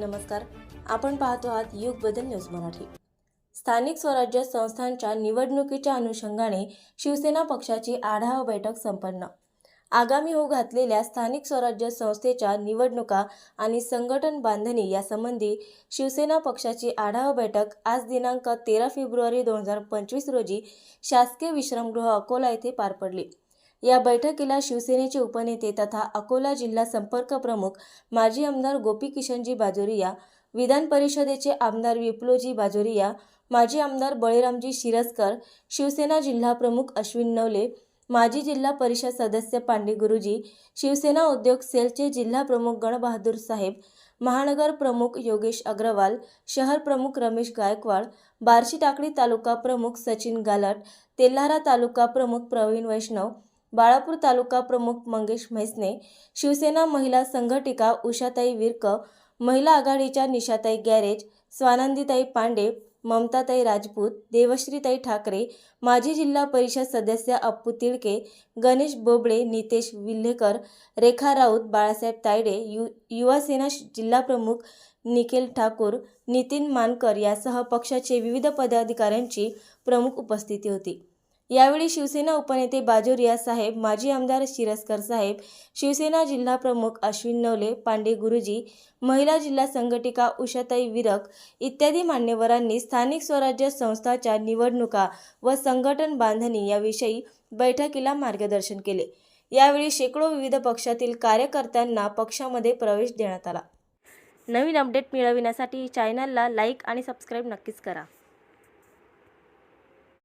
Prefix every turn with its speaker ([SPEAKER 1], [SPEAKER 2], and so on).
[SPEAKER 1] नमस्कार. आपण पाहतो आहात युग बदल न्यूज मराठी. स्थानिक स्वराज्य संस्थांच्या निवडणुकीच्या अनुषंगाने शिवसेना पक्षाची आढावा बैठक संपन्न. आगामी होऊ घातलेल्या स्थानिक स्वराज्य संस्थेच्या निवडणुका आणि संघटन बांधणी यासंबंधी शिवसेना पक्षाची आढावा बैठक आज दिनांक तेरा फेब्रुवारी दोन हजार पंचवीस रोजी शासकीय विश्रामगृह अकोला येथे पार पडली. या बैठकीला शिवसेनेचे उपनेते तथा अकोला जिल्हा संपर्क प्रमुख माजी आमदार गोपी किशनजी बाजोरिया विधान परिषदेचे आमदार विप्लोजी बाजोरिया माजी आमदार बळीरामजी शिरस्कर शिवसेना जिल्हा प्रमुख अश्विन नवले माजी जिल्हा परिषद सदस्य पांडे गुरुजी शिवसेना उद्योग सेलचे जिल्हा प्रमुख गणबहादूर साहेब महानगर प्रमुख योगेश अग्रवाल शहर प्रमुख रमेश गायकवाड बार्शी टाकळी तालुका प्रमुख सचिन गालट तेल्हारा तालुका प्रमुख प्रवीण वैष्णव बाळापूर तालुका प्रमुख मंगेश म्हैसने शिवसेना महिला संघटिका उषाताई विर्क महिला आघाडीच्या निशाताई गॅरेज स्वानंदीताई पांडे ममताताई राजपूत देवश्रीताई ठाकरे माजी जिल्हा परिषद सदस्य अप्पू तिडके गणेश बोबडे नितेश विल्हेकर रेखा राऊत बाळासाहेब तायडे यु युवासेना जिल्हा जिल्हाप्रमुख निखिल ठाकूर नितीन मानकर यासह पक्षाचे विविध पदाधिकाऱ्यांची प्रमुख उपस्थिती होती. यावेळी शिवसेना उपनेते बाजोरिया साहेब माजी आमदार शिरस्कर साहेब शिवसेना जिल्हा प्रमुख अश्विन नवले पांडे गुरुजी महिला जिल्हा संघटिका उषाताई विरक इत्यादी मान्यवरांनी स्थानिक स्वराज्य संस्थाच्या निवडणुका व संघटन बांधणी याविषयी बैठकीला मार्गदर्शन केले. यावेळी शेकडो विविध पक्षातील कार्यकर्त्यांना पक्षामध्ये प्रवेश देण्यात आला. नवीन अपडेट मिळविण्यासाठी चॅनलला लाईक आणि सबस्क्राईब नक्कीच करा.